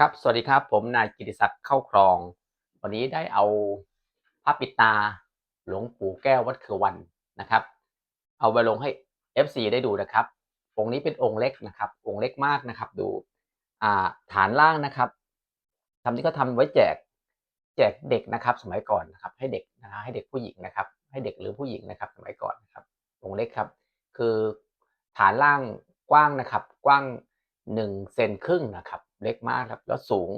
ครับ สวัสดีครับ ผมนายกิติศักดิ์เข้าครอง วันนี้ได้เอาพระปิตาหลวงปู่แก้ววัดเขวันนะครับ เอาไปลงให้ FC ได้ดูนะครับ องค์นี้เป็นองค์เล็กนะครับ องค์เล็กมากนะครับ ดูอ่าฐานล่างนะครับทำที่เขาทำไว้แจกแจกเด็กนะครับ สมัยก่อนนะครับ ให้เด็กนะฮะให้เด็กผู้หญิงนะครับ ให้เด็กหรือผู้หญิงนะครับ สมัยก่อนนะครับ องค์เล็กครับ คือฐานล่างกว้างนะครับ กว้างหนึ่งเซนครึ่งนะครับ เล็กมากครับ แล้วสูง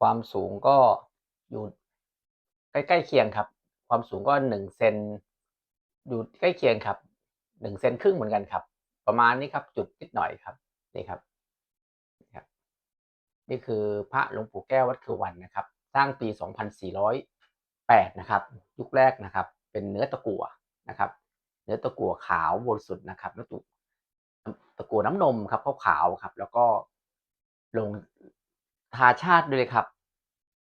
ความสูงก็อยู่ใกล้ๆเคียงครับ ความสูงก็หนึ่งเซนอยู่ใกล้เคียงครับหนึ่งเซนครึ่งเหมือนกันครับ ประมาณนี้ครับ จุดนิดหน่อยครับนี่ครับนี่ครับ นี่คือพระหลวงปู่แก้ววัดคือวันนะครับ สร้างปี 2408 นะครับ ยุคแรกนะครับ เป็นเนื้อตะกั่วนะครับ เนื้อตะกั่วขาวบริสุทธิ์นะครับเนื้อตะตะกั่วน้ำนมครับขาวๆครับ แล้วก็ ลงทาชาติด้วยครับ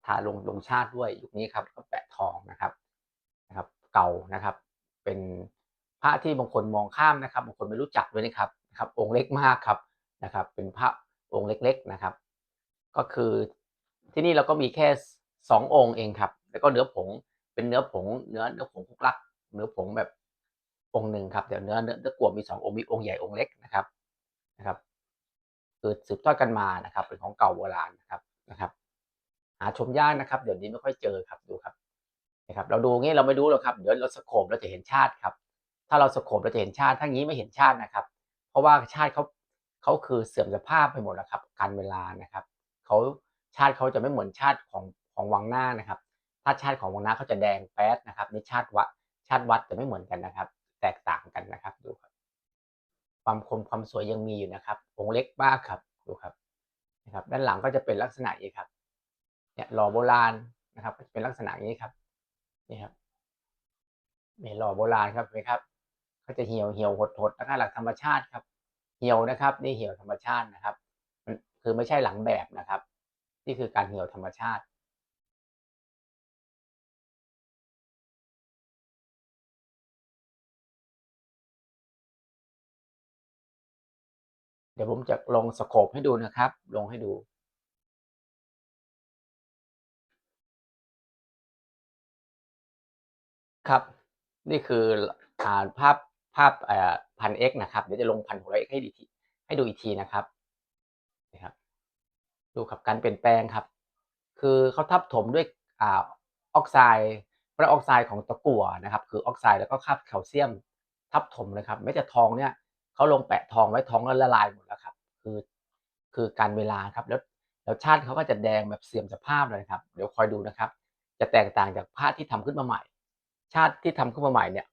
ทาลงลงชาติด้วยยุคนี้ครับก็แปะทองนะครับนะครับ เก่านะครับ เป็นพระที่บางคนมองข้ามนะครับบางคนไม่รู้จักด้วยนะครับนะครับ องค์เล็กมากครับนะครับ เป็นพระองค์เล็กๆนะครับ ก็คือที่นี่เราก็มีแค่สององค์เองครับ แล้วก็เนื้อผงเป็นเนื้อผงเนื้อเนื้อผงคุกลัก เนื้อผงแบบองค์หนึ่งครับเดี๋ยวเนื้อเนื้อเนื้อกลัวมีสององค์มีองค์ใหญ่องค์เล็กนะครับนะครับ คือสืบทอดกันมานะครับเป็นของเก่าโบราณนะครับนะครับหาชมยากนะครับ เดี๋ยวนี้ไม่ค่อยเจอครับดูครับนะครับ เราดูงี้เราไม่รู้หรอกครับเดี๋ยวเราสโคบเราจะเห็นชาติครับ ถ้าเราสโคบเราจะเห็นชาติถ้างี้ไม่เห็นชาตินะครับ เพราะว่าชาติเขาเขาคือเสื่อมสภาพไปหมดแล้วครับการเวลานะครับเขาชาติเขาจะไม่เหมือนชาติของของวังหน้านะครับ ถ้าชาติของวังหน้าเขาจะแดงแป๊ดนะครับนี่ชาติวัดชาติวัดจะไม่เหมือนกันนะครับ แตกต่างกันนะครับดูครับ ความคมความสวยยังมีอยู่นะครับองค์เล็กมากครับดูครับนะครับ ด้านหลังก็จะเป็นลักษณะนี้ครับเนี่ยหล่อโบราณนะครับก็จะเป็นลักษณะนี้ครับนี่ครับเนี่ยหล่อโบราณครับเห็นไหมครับ ก็จะเหี่ยวเหี่ยวหดหดนะครับหลักธรรมชาติครับ เหี่ยวนะครับ นี่เหี่ยวธรรมชาตินะครับ คือไม่ใช่หลังแบบนะครับ นี่คือการเหี่ยวธรรมชาติ ดี๋ยวผมจะลงสโคปให้ดูนะครับ ลงให้ดูครับนี่คืออ่าภาพภาพอ่อพันเอ็กนะครับเดี๋ยวจะลงพันหกร้อยเอ็กให้ดีทีให้ดูอีกทีนะครับนะครับ ดูครับการเปลี่ยนแปลงครับ คือเขาทับถมด้วยอ่าออกไซด์พระออกไซด์ของตะกั่วนะครับ คือออกไซด์แล้วก็คาบแคลเซียมทับถมเลยครับแม้แต่ทองเนี่ย เขาลงแปะทองไว้ทองก็ละลายหมดแล้วครับ คือคือการเวลาครับแล้วแล้วชาติเขาก็จะแดงแบบเสื่อมสภาพเลยครับเดี๋ยวคอยดูนะครับ จะแตกต่างจากผ้าที่ทำขึ้นมาใหม่ ชาติที่ทำขึ้นมาใหม่เนี่ย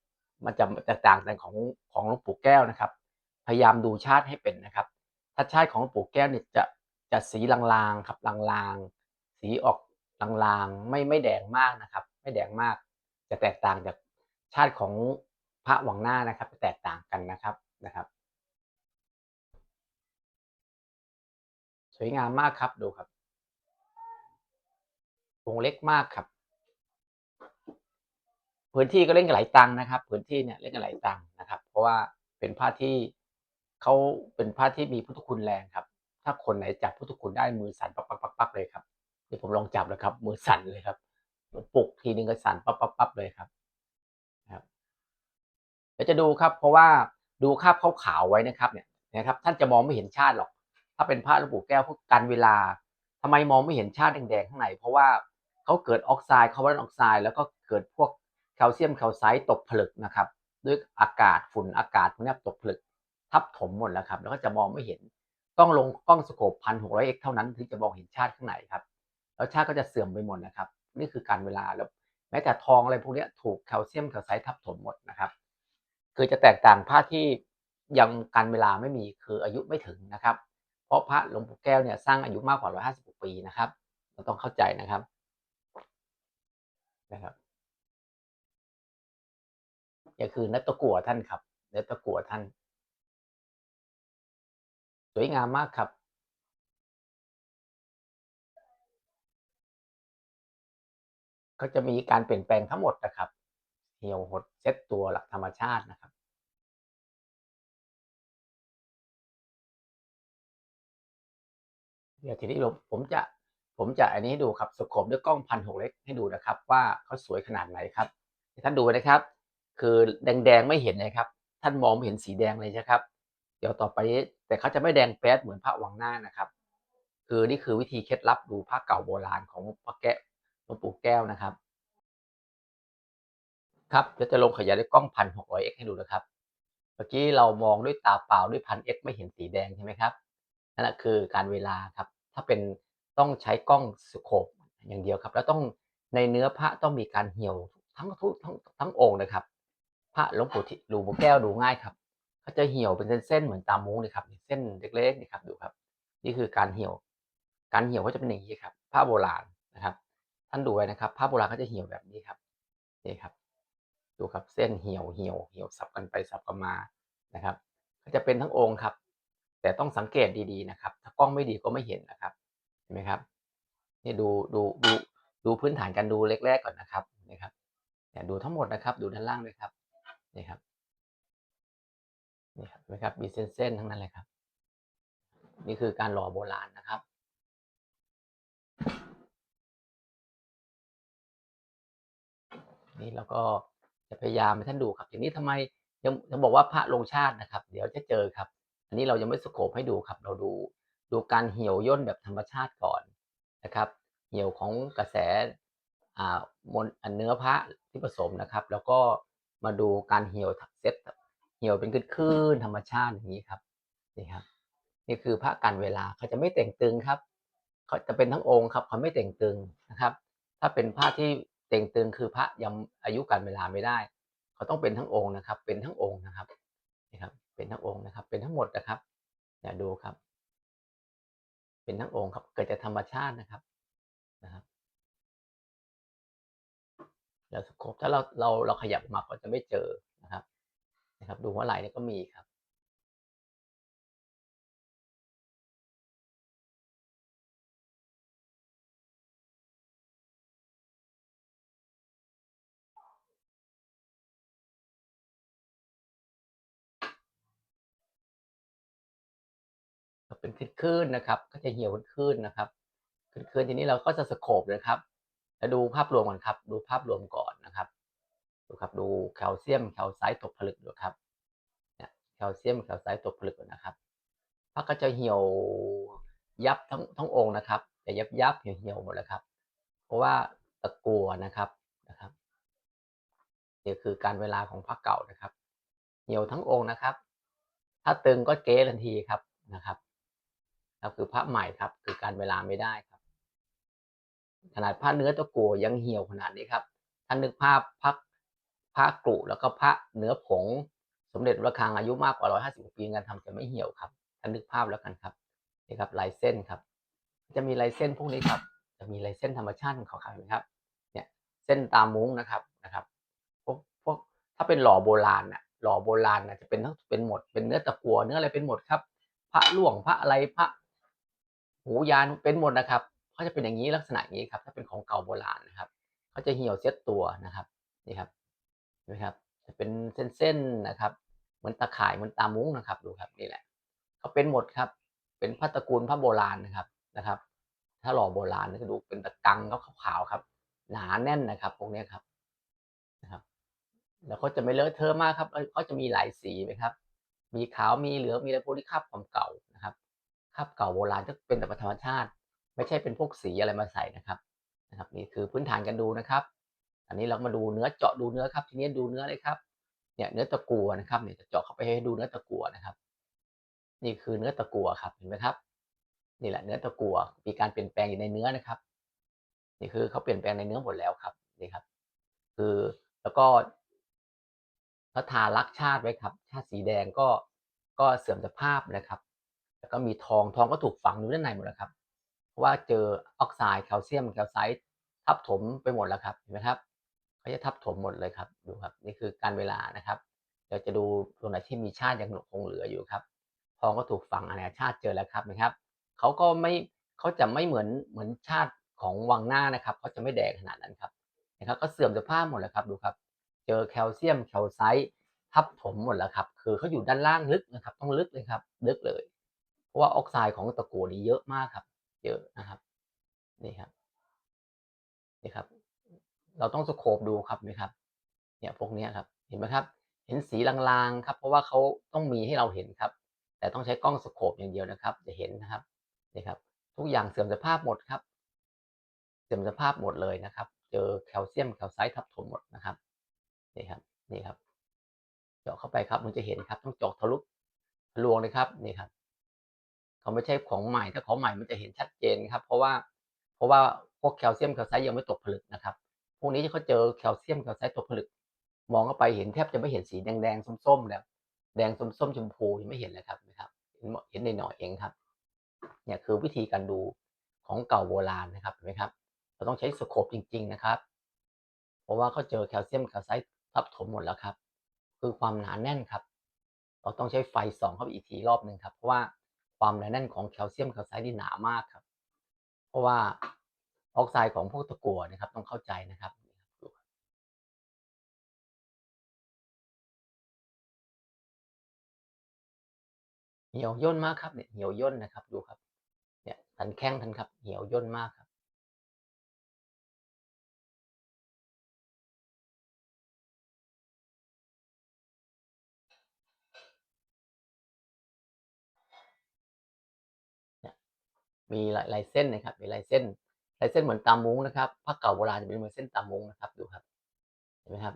มันจะแตกต่างกันของของหลวงปู่แก้วนะครับ พยายามดูชาติให้เป็นนะครับ ถ้าชาติของหลวงปู่แก้วเนี่ยจะจะสีลางๆครับลางๆ สีออกลางๆไม่ไม่แดงมากนะครับ ไม่แดงมาก จะแตกต่างจากชาติของพระวังหน้านะครับจะแตกต่างกันนะครับนะครับ สวยงามมากครับดูครับวงเล็กมากครับ พื้นที่ก็เล่นกันหลายตังนะครับ พื้นที่เนี่ยเล่นกันหลายตังนะครับ เพราะว่าเป็นผ้าที่เขาเป็นผ้าที่มีพุทธคุณแรงครับ ถ้าคนไหนจับพุทธคุณได้มือสั่นปักปักปักปักเลยครับเดี๋ยวผมลองจับแล้วครับ มือสั่นเลยครับปลุกทีนึงก็สั่นปักปักปักเลยครับนะครับเดี๋ยวจะดูครับ เพราะว่าดูคราบขาวๆไว้นะครับ เนี่ยนะครับ ท่านจะมองไม่เห็นชาติหรอก ถ้าเป็นพระหลวงปู่แก้วพวกกันเวลาทำไมมองไม่เห็นชาติแดงๆข้างในเพราะว่าเขาเกิดออกไซด์คาร์บอนออกไซด์แล้วก็เกิดพวกแคลเซียมแคลไซต์ตกผลึกนะครับ ด้วยอากาศฝุ่นอากาศพวกนี้ตกผลึก ทับถมหมดแล้วครับ แล้วก็จะมองไม่เห็นต้องลงกล้องสโคปพันหกร้อยเอ็กเท่านั้นถึงจะมองเห็นชาติข้างในครับ แล้วชาติก็จะเสื่อมไปหมดนะครับ นี่คือการเวลาแล้วแม้แต่ทองอะไรพวกนี้ถูกแคลเซียมแคลไซต์ทับถมหมดนะครับคือจะแตกต่างผ้าที่ยังการเวลาไม่มีคืออายุไม่ถึงนะครับ เพราะพระหลวงปู่แก้วเนี่ยสร้างอายุมากกว่า 150ปีนะครับ เราต้องเข้าใจนะครับนะครับนี่คือนัตตะกัวท่านครับนัตตะกัวท่าน สวยงามมากครับก็จะมีการเปลี่ยนแปลงทั้งหมดนะครับ เหี่ยวหดเซตตัวหลักธรรมชาตินะครับ เดี๋ยวทีนี้ผมจะผมจะอันนี้ให้ดูครับสโคปด้วยกล้องพันหกเล็กให้ดูนะครับ ว่าเขาสวยขนาดไหนครับท่านดูนะครับ คือแดงๆไม่เห็นนะครับ ท่านมองไม่เห็นสีแดงเลยนะครับ เดี๋ยวต่อไปแต่เขาจะไม่แดงแป๊ดเหมือนพระวังหน้านะครับ คือนี่คือวิธีเคล็ดลับดูพระเก่าโบราณของพระแก้วหลวงปู่แก้วนะครับ ครับเดี๋ยวจะลงขยายด้วยกล้องพันหกร้อยเอ็กให้ดูนะครับ เมื่อกี้เรามองด้วยตาเปล่าด้วยพันเอ็กไม่เห็นสีแดงใช่ไหมครับ นั่นแหละคือการเวลาครับ ถ้าเป็นต้องใช้กล้องสโคปอย่างเดียวครับ แล้วต้องในเนื้อพระต้องมีการเหี่ยวทั้งทุกทั้งทั้งองค์นะครับ พระหลวงปู่ที่หลวงปู่แก้วดูง่ายครับเขาจะเหี่ยวเป็นเส้นๆเหมือนตามมุ้งเลยครับเส้นเล็กๆนี่ครับดูครับ นี่คือการเหี่ยว การเหี่ยวก็จะเป็นอย่างนี้ครับผ้าโบราณนะครับ ท่านดูไว้นะครับผ้าโบราณก็จะเหี่ยวแบบนี้ครับนี่ครับ ดูครับเส้นเหี่ยวเหี่ยวเหี่ยวสับกันไปสับกันมานะครับ ก็จะเป็นทั้งองค์ครับ แต่ต้องสังเกตดีๆนะครับ ถ้ากล้องไม่ดีก็ไม่เห็นนะครับ เห็นไหมครับนี่ดูดูดูดูพื้นฐานการดูเล็กๆก่อนนะครับนี่ครับเนี่ยดูทั้งหมดนะครับ ดูด้านล่างด้วยครับนี่ครับนี่ครับนไหมครับมีเส้นๆทั้งนั้นเลยครับ นี่คือการหล่อโบราณนะครับนี่เราก็จะพยายามให้ท่านดูครับอย่างนี้ทำไมยังยังบอกว่าพระลงชาตินะครับ เดี๋ยวจะเจอครับ อันนี้เรายังไม่สโคปให้ดูครับ เราดูดูการเหี่ยวย่นแบบธรรมชาติก่อนนะครับ เหี่ยวของกระแสอ่ามนเนื้อพระที่ผสมนะครับ แล้วก็มาดูการเหี่ยวเซตเหี่ยวเป็นคลื่นธรรมชาติอย่างนี้ครับนี่ครับ นี่คือพระกันเวลาเขาจะไม่แต่งตึงครับเขาจะเป็นทั้งองค์ครับเขาไม่แต่งตึงนะครับ ถ้าเป็นพระที่เต่งตึงคือพระยังอายุการเวลาไม่ได้ เขาต้องเป็นทั้งองค์นะครับ เป็นทั้งองค์นะครับนี่ครับ เป็นทั้งองค์นะครับ เป็นทั้งหมดนะครับอย่าดูครับ เป็นทั้งองค์ครับ เกิดจากธรรมชาตินะครับนะครับแล้วสโคปถ้าเราเราเราขยับมาก็จะไม่เจอนะครับ นะครับ ดูหัวไหล่เนี่ยก็มีครับ เป็นนนะครับ ก็จะเหี่ยวคลื่นนะครับคลื่นทีนี้เราก็จะสโคปนะครับ แล้วดูภาพรวมก่อนครับ ดูภาพรวมก่อนนะครับ ดูครับดูแคลเซียมแคลไซต์ตกผลึกดูครับเนี่ยแคลเซียมแคลไซต์ตกผลึกนะครับพระก็จะเหี่ยวยับทั้งทั้งองค์นะครับจะยับยับเหี่ยวเหี่ยวหมดเลยครับ เพราะว่าตะกัวนะครับนะครับนี่คือการเวลาของพระเก่านะครับ เหี่ยวทั้งองค์นะครับ ถ้าตึงก็เก๊ทันทีครับนะครับ ครับคือพระใหม่ครับ คือการเวลาไม่ได้ครับ ขนาดพระเนื้อตะกัวยังเหี่ยวขนาดนี้ครับท่านนึกภาพพระพระกรุแล้วก็พระเนื้อผง สมเด็จระฆังอายุมากกว่า150ปีการทำจะไม่เหี่ยวครับท่านนึกภาพแล้วกันครับนี่ครับลายเส้นครับ จะมีลายเส้นพวกนี้ครับ จะมีลายเส้นธรรมชาติของเขาเห็นไหมครับ เนี่ยเส้นตามมุ้งนะครับนะครับพวกพวกถ้าเป็นหล่อโบราณน่ะหล่อโบราณน่ะจะเป็นทั้งเป็นหมดเป็นเนื้อตะกัวเนื้ออะไรเป็นหมดครับ พระล่วงพระอะไรพระ หูยานเป็นหมดนะครับเขาจะเป็นอย่างนี้ลักษณะนี้ครับ ถ้าเป็นของเก่าโบราณนะครับเขาจะเหี่ยวเซ็ตตัวนะครับนี่ครับเห็นไหมครับ จะเป็นเส้นๆนะครับ เหมือนตะข่ายเหมือนตามุ้งนะครับดูครับนี่แหละเขาเป็นหมดครับ เป็นพระตระกูลพระโบราณนะครับนะครับ ถ้าหล่อโบราณก็ดูเป็นตะกังเขาขาวๆครับ หนาแน่นนะครับพวกนี้ครับนะครับ แล้วก็จะไม่เลอะเทอะมากครับเขาจะมีหลายสีไหมครับ มีขาวมีเหลืองมีอะไรพวกนี้คราบความเก่า ครับคราบเก่าโบราณจะเป็นแบบธรรมชาติ ไม่ใช่เป็นพวกสีอะไรมาใส่นะครับนะครับนี่คือพื้นฐานกันดูนะครับ อันนี้เรามาดูเนื้อเจาะดูเนื้อครับ ทีนี้ดูเนื้อเลยครับเนี่ยเนื้อตะกัวนะครับเนี่ยจะเจาะเข้าไปให้ดูเนื้อตะกัวนะครับ นี่คือเนื้อตะกัวครับเห็นไหมครับ นี่แหละเนื้อตะกัวมีการเปลี่ยนแปลงอยู่ในเนื้อนะครับ นี่คือเขาเปลี่ยนแปลงในเนื้อหมดแล้วครับนี่ครับ คือแล้วก็เขาทาลักชาติไว้ครับ ชาติสีแดงก็ก็เสื่อมสภาพนะครับ แล้วก็มีทองทองก็ถูกฝังอยู่ด้านในหมดแล้วครับ เพราะว่าเจอออกไซด์แคลเซียมแคลไซต์ทับถมไปหมดแล้วครับเห็นไหมครับเขาจะทับถมหมดเลยครับดูครับนี่คือการเวลานะครับเดี๋ยวจะดูตรงไหนที่มีชาติยังคงเหลืออยู่ครับทองก็ถูกฝังอะไรชาติเจอแล้วครับนะครับเขาก็ไม่เขาจะไม่เหมือนเหมือนชาติของวังหน้านะครับเขาจะไม่แดงขนาดนั้นครับนะครับก็เสื่อมสภาพหมดแล้วครับดูครับ เจอแคลเซียมแคลไซต์ทับถมหมดแล้วครับ คือเขาอยู่ด้านล่างลึกนะครับ ต้องลึกเลยครับ ลึกเลย ว่าออกไซด์ของตะกัวนี่เยอะมากครับ เยอะนะครับนี่ครับนี่ครับ เราต้องสโคปดูครับนี่ครับ เนี่ยพวกนี้ครับ เห็นไหมครับ เห็นสีลางๆครับ เพราะว่าเขาต้องมีให้เราเห็นครับ แต่ต้องใช้กล้องสโคปอย่างเดียวนะครับ จะเห็นนะครับนี่ครับ ทุกอย่างเสื่อมสภาพหมดครับ เสื่อมสภาพหมดเลยนะครับ เจอแคลเซียมแคลไซต์ทับถมหมดนะครับนี่ครับนี่ครับ เจาะเข้าไปครับมันจะเห็นครับ ต้องเจาะทะลุทะลวงเลยครับนี่ครับ เขาไม่ใช่ของใหม่ ถ้าของใหม่มันจะเห็นชัดเจนครับ เพราะว่าเพราะว่าพวกแคลเซียมแคลไซต์ยังไม่ตกผลึกนะครับ พวกนี้ที่เขาเจอแคลเซียมแคลไซต์ตกผลึก มองเข้าไปเห็นแทบจะไม่เห็นสีแดงๆส้มๆแล้ว แดงส้มๆชมพูยังไม่เห็นเลยครับนะครับ เห็นเห็นหน่อยๆเองครับ เนี่ยคือวิธีการดูของเก่าโบราณนะครับเห็นไหมครับ เราต้องใช้สโคปจริง ๆนะครับ เพราะว่าเขาเจอแคลเซียมแคลไซต์ทับถมหมดแล้วครับ คือความหนาแน่นครับ เราต้องใช้ไฟส่องเข้าไปอีกทีรอบหนึ่งครับ เพราะว่า ความหนาแน่นของแคลเซียมแคลไซด์นี่หนามากครับ เพราะว่าออกไซด์ของพวกตะกั่วนะครับ ต้องเข้าใจนะครับเหี่ยวย่นมากครับเนี่ยเหี่ยวย่นนะครับดูครับ เนี่ยทันแข้งทันครับ เหี่ยวย่นมากครับ มีลายลายเส้นนะครับ มีลายเส้นลายเส้นเหมือนตามมุ้งนะครับผ้าเก่าโบราณจะเป็นเหมือนเส้นตามมุ้งนะครับ ดูครับ เห็นไหมครับ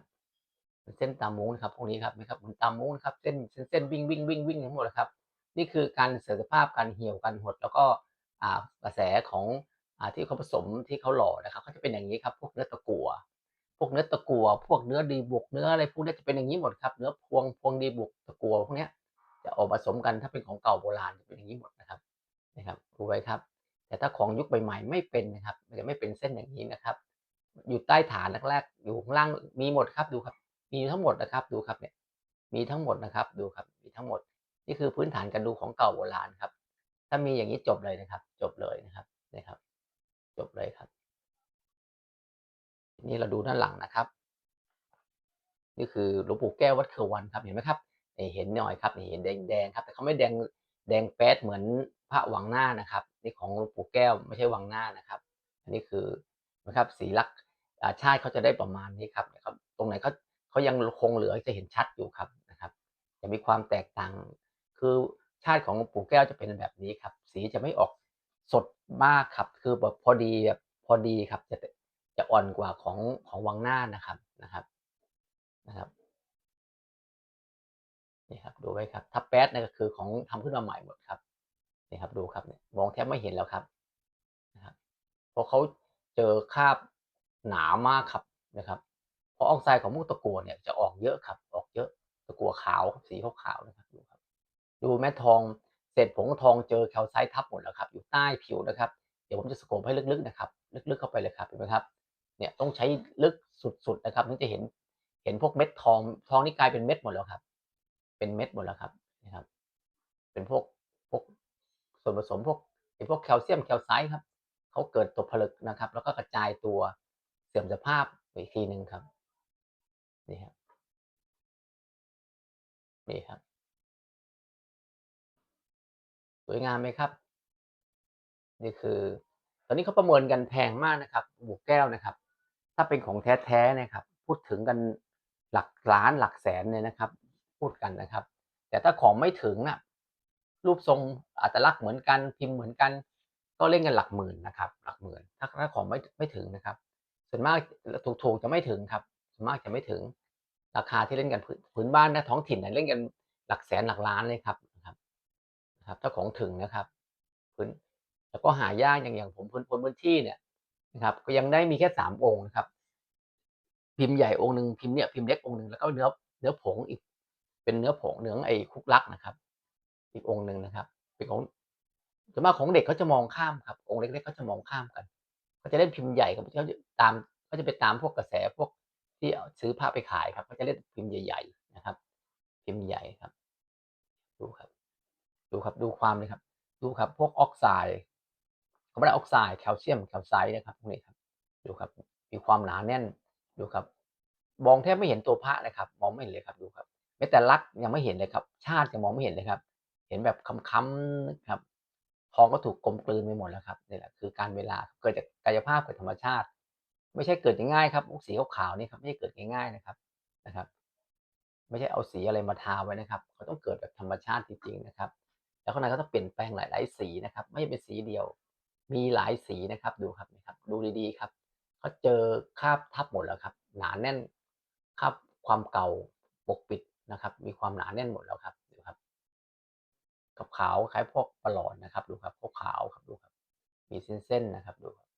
เส้นตามมุ้งนะครับ พวกนี้ครับนะครับเหมือนตามมุ้งนะครับ เส้นเส้นเส้นวิ่งวิ่งวิ่งวิ่งทั้งหมดนะครับ นี่คือการเสื่อมสภาพการเหี่ยวการหด แล้วก็อ่ากระแสของอ่าที่เขาผสมที่เขาหล่อนะครับเขาจะเป็นอย่างนี้ครับพวกเนื้อตะกั่วพวกเนื้อตะกั่วพวกเนื้อดีบุกเนื้ออะไรพวกนี้จะเป็นอย่างนี้หมดครับเนื้อพวงพวงดีบุกตะกั่วพวกนี้จะออกผสมกันถ้าเป็นของเก่าโบราณจะเป็นอย่างนี้หมดนะครับ นะครับดูไว้ครับ แต่ถ้าของยุคใหม่ๆไม่เป็นนะครับมันจะไม่เป็นเส้นอย่างนี้นะครับ อยู่ใต้ฐานแรกๆอยู่ข้างล่างมีหมดครับดูครับ มีทั้งหมดนะครับดูครับเนี่ยมีทั้งหมดนะครับดูครับมีทั้งหมดนี่คือพื้นฐานการดูของเก่าโบราณครับ ถ้ามีอย่างนี้จบเลยนะครับ จบเลยนะครับนะครับ จบเลยครับ นี่เราดูด้านหลังนะครับ นี่คือหลวงปู่แก้ววัดเขวันครับเห็นไหมครับนี่เห็นหน่อยครับนี่เห็นแดงๆครับ แต่เขาไม่แดง แดงแป๊ดเหมือนพระวังหน้านะครับนี่ของหลวงปู่แก้วไม่ใช่วังหน้านะครับ อันนี้คือนะครับสีลักษณ์ชาติเขาจะได้ประมาณนี้ครับนะครับ ตรงไหนเขาเขายังคงเหลือจะเห็นชัดอยู่ครับนะครับ จะมีความแตกต่าง คือชาติของหลวงปู่แก้วจะเป็นแบบนี้ครับ สีจะไม่ออกสดมากครับ คือแบบพอดีแบบพอดีครับ จะจะอ่อนกว่าของของวังหน้านะครับนะครับนะครับ นี่ครับดูไว้ครับถ้าแป๊ดนี่ก็คือของทำขึ้นมาใหม่หมดครับนี่ครับดูครับมองแทบไม่เห็นแล้วครับนะครับเพราะเขาเจอคราบหนามากครับนะครับเพราะออกไซด์ของมุกตะกัวเนี่ยจะออกเยอะครับ ออกเยอะตะกัวขาวสีขาวๆนะครับดูครับ ดูแม่ทองเศษผงทองเจอแคลไซต์ทับหมดแล้วครับ อยู่ใต้ผิวนะครับเดี๋ยวผมจะสโคปให้ลึกๆนะครับ ลึกๆเข้าไปเลยครับเห็นไหมครับเนี่ยต้องใช้ลึกสุดๆนะครับถึงจะเห็นเห็นพวกเม็ดทองทองนี่กลายเป็นเม็ดหมดแล้วครับ เป็นเม็ดหมดแล้วครับนะครับ เป็นพวกพวกส่วนผสมพวกเป็นพวกแคลเซียมแคลไซต์ครับเขาเกิดตกผลึกนะครับ แล้วก็กระจายตัวเสื่อมสภาพอีกทีหนึ่งครับนี่ครับนี่ครับ สวยงามไหมครับ นี่คือ ตอนนี้เขาประเมินกันแพงมากนะครับบุกแก้วนะครับ ถ้าเป็นของแท้ๆนะครับ พูดถึงกันหลักล้านหลักแสนเลยนะครับ พูดกันนะครับ แต่ถ้าของไม่ถึงอะรูปทรงอัตลักษณ์เหมือนกันพิมพ์เหมือนกัน ก็เล่นกันหลักหมื่นนะครับ หลักหมื่นถ้าถ้าของไม่ไม่ถึงนะครับ ส่วนมากถูกๆจะไม่ถึงครับ ส่วนมากจะไม่ถึง ราคาที่เล่นกันพื้นบ้านนะท้องถิ่นเนี่ยเล่นกันหลักแสนหลักล้านเลยครับนะครับนะครับถ้าของถึงนะครับพื้นแล้วก็หายากอย่างอย่างผมพื้นพื้นที่เนี่ยนะครับ ก็ยังได้มีแค่สามองค์นะครับ พิมพ์ใหญ่องค์หนึ่งพิมพ์เนี่ยพิมพ์เล็กองค์หนึ่งแล้วก็เนื้อเนื้อผงอีก เป็นเนื้อผงเนื้อไอ้คุกลักนะครับ อีกองค์หนึ่งนะครับ เป็นของส่วนมากของเด็กเขาจะมองข้ามครับ องค์เล็กๆเขาจะมองข้ามกันเขาจะเล่นพิมพ์ใหญ่กับเขาจะตามเขาจะไปตามพวกกระแสพวกที่ซื้อผ้าไปขายครับเขาจะเล่นพิมพ์ใหญ่ ๆ นะครับ พิมพ์ใหญ่ครับ ดูครับ ดูครับดูความเลยครับ ดูครับ พวกออกไซด์คาร์บอนไดออกไซด์แคลเซียมแคลไซด์นะครับพวกนี้ครับ ดูครับ มีความหนาแน่นดูครับ มองแทบไม่เห็นตัวพระนะครับ มองไม่เห็นเลยครับดูครับ ม้แต่ลักยังไม่เห็นเลยครับ ชาติยังมองไม่เห็นเลยครับ เห็นแบบค้ำๆนะครับทองก็ถูกกลมกลืนไปหมดแล้วครับนี่แหละคือการเวลาเกิดจากกายภาพเกิดธรรมชาติ ไม่ใช่เกิดง่ายๆครับสีขาวๆนี่ครับไม่ใช่เกิดง่ายๆนะครับนะครับ ไม่ใช่เอาสีอะไรมาทาไว้นะครับเขาต้องเกิดแบบธรรมชาติจริงๆนะครับ แล้วข้างในก็ต้องเปลี่ยนแปลงหลายๆสีนะครับ ไม่ใช่เป็นสีเดียว มีหลายสีนะครับดูครับนี่ครับ ดูดีๆครับเขาเจอคราบทับหมดแล้วครับ หนาแน่นคราบความเก่าปกปิด นะครับ มีความหนาแน่นหมดแล้วครับดูครับ กับขาวคล้ายพวกปลอดนะครับ ดูครับพวกขาวครับดูครับ มีเส้นๆนะครับดูครับ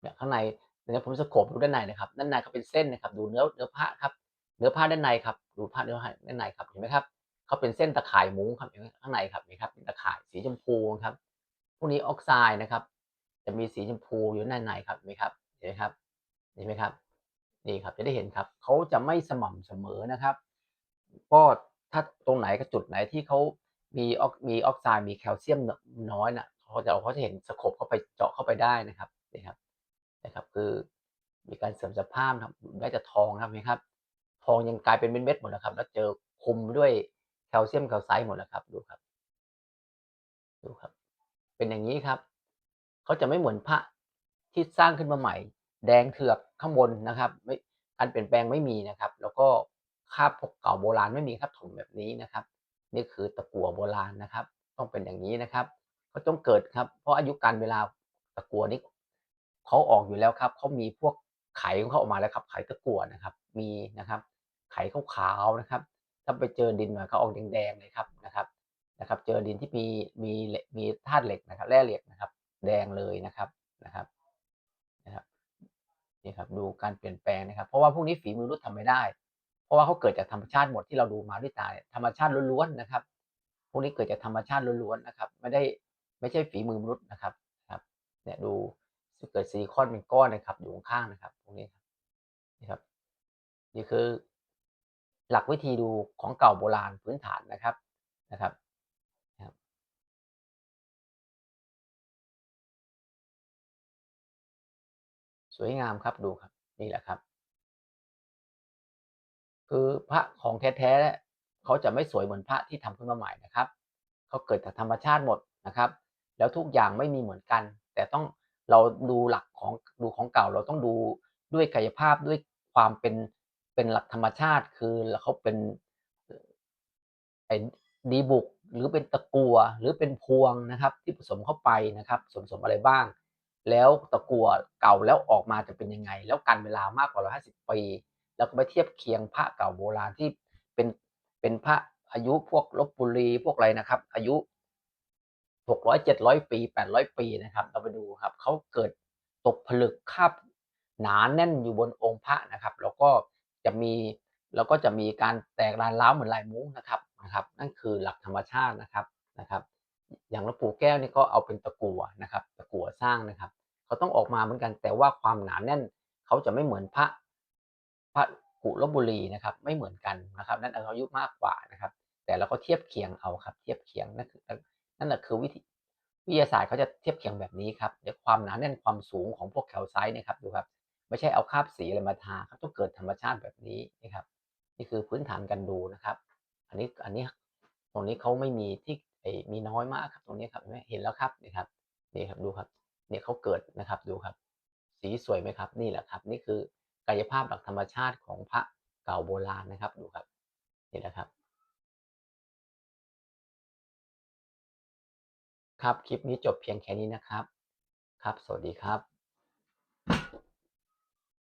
เนี่ยข้างในเดี๋ยวผมสโคปดูด้านในนะครับด้านในก็เป็นเส้นนะครับ ดูเนื้อเนื้อผ้าครับ เนื้อผ้าด้านในครับ ดูผ้าเนื้อผ้าด้านในครับเห็นไหมครับเขาเป็นเส้นตะข่ายมุ้งครับข้างในครับนี่ครับเป็นตะข่ายสีชมพูครับพวกนี้ออกไซด์นะครับ จะมีสีชมพูอยู่ด้านในครับเห็นไหมครับเห็นไหมครับเห็นไหมครับ นี่ครับจะได้เห็นครับเขาจะไม่สม่ำเสมอนะครับก็ถ้าตรงไหนกับจุดไหนที่เขามีออกมีออกไซด์มีแคลเซียมน้อยน่ะเขาจะเขาจะเห็นสโคปเข้าไปเจาะเข้าไปได้นะครับนี่ครับนะครับคือมีการเสริมสภาพครับได้จะทองครับไหมครับ ทองยังกลายเป็นเม็ดๆหมดแล้วครับ แล้วเจอคุมด้วยแคลเซียมแคลไซต์หมดแล้วครับดูครับ ดูครับ เป็นอย่างนี้ครับเขาจะไม่เหมือนพระที่สร้างขึ้นมาใหม่ แดงเถือก ข้างบนนะครับไม่การเปลี่ยนแปลงไม่มีนะครับ แล้วก็คาบพกเก่าโบราณไม่มีครับถมแบบนี้นะครับ นี่คือตะกั่วโบราณนะครับ ต้องเป็นอย่างนี้นะครับก็ต้องเกิดครับ เพราะอายุการเวลาตะกั่วนี้เขาออกอยู่แล้วครับเขามีพวกไขของเขาออกมาแล้วครับไข่ตะกั่วนะครับ มีนะครับ ไข่ขาวๆนะครับ ถ้าไปเจอดินหน่อยเขาออกแดงๆเลยครับนะครับนะครับ เจอดินที่มีมีมีธาตุเหล็กนะครับ แร่เหล็กนะครับ แดงเลยนะครับ นี่ครับดูการเปลี่ยนแปลงนะครับ เพราะว่าพวกนี้ฝีมือมนุษย์ทำไม่ได้ เพราะว่าเขาเกิดจากธรรมชาติหมดที่เราดูมาด้วยตาธรรมชาติล้วนๆนะครับ พวกนี้เกิดจากธรรมชาติล้วนๆนะครับ ไม่ได้ไม่ใช่ฝีมือมนุษย์นะครับครับเนี่ยดูเกิดซิลิคอนเป็นก้อนนะครับ อยู่ข้างนะครับพวกนี้ครับนี่ครับนี่คือ หลักวิธีดูของเก่าโบราณพื้นฐานนะครับนะครับ สวยงามครับดูครับ นี่แหละครับ คือพระของแท้ๆเขาจะไม่สวยเหมือนพระที่ทำขึ้นมาใหม่นะครับเขาเกิดจากธรรมชาติหมดนะครับ แล้วทุกอย่างไม่มีเหมือนกัน แต่ต้องเราดูหลักของดูของเก่าเราต้องดูด้วยกายภาพด้วยความเป็นเป็นหลักธรรมชาติ คือเขาเป็นไอ้ดีบุกหรือเป็นตะกัวหรือเป็นพวงนะครับ ที่ผสมเข้าไปนะครับผสมอะไรบ้าง แล้วตะกัวเก่าแล้วออกมาจะเป็นยังไง แล้วกันเวลามากกว่า 150 ปี แล้วก็ไปเทียบเคียงพระเก่าโบราณที่เป็นเป็นพระอายุพวกลบบุรีพวกอะไรนะครับ อายุ 600 700 ปี 800 ปีนะครับ เราไปดูครับเขาเกิดตกผลึกคาบหนาแน่นอยู่บนองค์พระนะครับ แล้วก็จะมีแล้วก็จะมีการแตกรานร้าวเหมือนลายมุ้งนะครับนะครับ นั่นคือหลักธรรมชาตินะครับนะครับ อย่างหลวงปู่แก้วนี่ก็เอาเป็นตะกั่วนะครับ ตะกั่วสร้างนะครับเขาต้องออกมาเหมือนกันแต่ว่าความหนาแน่นเขาจะไม่เหมือนพระพระกุลบุรีนะครับ ไม่เหมือนกันนะครับ นั่นอายุมากกว่านะครับ แต่เราก็เทียบเคียงเอาครับ เทียบเคียงนั่นคือนั่นแหละคือวิธีวิทยาศาสตร์เขาจะเทียบเคียงแบบนี้ครับเดี๋ยวความหนาแน่นความสูงของพวกแคลไซต์นะครับดูครับ ไม่ใช่เอาคราบสีอะไรมาทาครับต้องเกิดธรรมชาติแบบนี้นะครับ นี่คือพื้นฐานการดูนะครับ อันนี้อันนี้ตรงนี้เขาไม่มีที่ มีน้อยมากครับตรงนี้ครับเห็นแล้วครับนี่ครับนี่ครับดูครับเนี่ยเขาเกิดนะครับดูครับ สีสวยไหมครับ นี่แหละครับ นี่คือกายภาพหลักธรรมชาติของพระเก่าโบราณนะครับดูครับนี่แหละครับ ครับคลิปนี้จบเพียงแค่นี้นะครับ ครับ สวัสดีครับ